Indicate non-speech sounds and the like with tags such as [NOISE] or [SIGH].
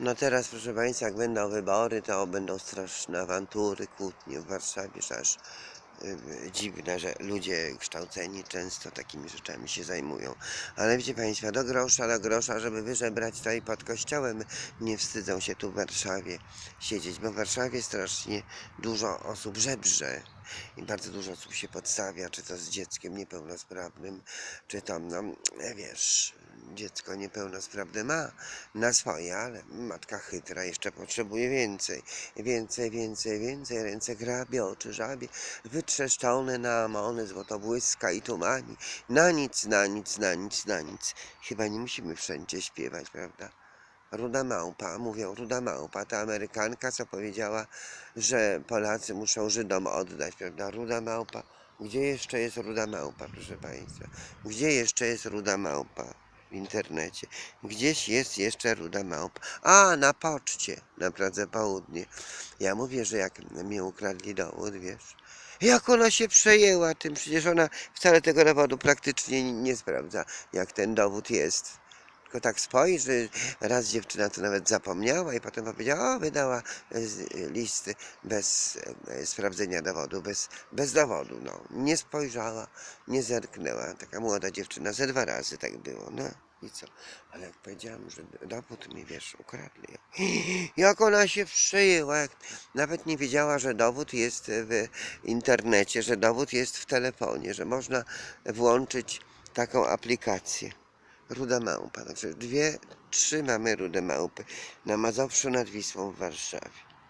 No teraz, proszę Państwa, jak będą wybory, to będą straszne awantury, kłótnie w Warszawie, że aż y, dziwne, że ludzie kształceni często takimi rzeczami się zajmują. Ale wiecie Państwo, do grosza, do grosza, żeby wyżebrać tutaj pod kościołem, nie wstydzą się tu w Warszawie siedzieć, bo w Warszawie strasznie dużo osób żebrze i bardzo dużo osób się podstawia, czy to z dzieckiem niepełnosprawnym, czy to, no wiesz, dziecko niepełnosprawne ma na swoje, ale matka chytra jeszcze potrzebuje więcej, więcej, więcej, więcej, ręce grabie, oczy żabie, wytrzeszczone na amony, złotobłyska i tumani, na nic, na nic, na nic, na nic. Chyba nie musimy wszędzie śpiewać, prawda? Ruda małpa, mówią ruda małpa, ta Amerykanka, co powiedziała, że Polacy muszą Żydom oddać, prawda? Ruda małpa. Gdzie jeszcze jest ruda małpa, proszę Państwa? Gdzie jeszcze jest ruda małpa w internecie? Gdzieś jest jeszcze ruda małpa. A, na poczcie, na Pradze Południe. Ja mówię, że jak mi ukradli dowód, wiesz, jak ona się przejęła tym, przecież ona wcale tego dowodu praktycznie nie, sprawdza, jak ten dowód jest. Tylko tak spojrzy, raz dziewczyna to nawet zapomniała i potem powiedziała, o, wydała e, z- listy bez e, sprawdzenia dowodu, bez, bez dowodu, no. Nie spojrzała, nie zerknęła. Taka młoda dziewczyna, ze dwa razy tak było, no. I co? Ale jak powiedziałam, że dowód mi, wiesz, ukradli. [GASPS] Jak ona się przejęła, jak nawet nie wiedziała, że dowód jest w internecie, że dowód jest w telefonie, że można włączyć taką aplikację. Ruda małpa. Także dwie, trzy mamy rude małpy na Mazowszu nad Wisłą w Warszawie.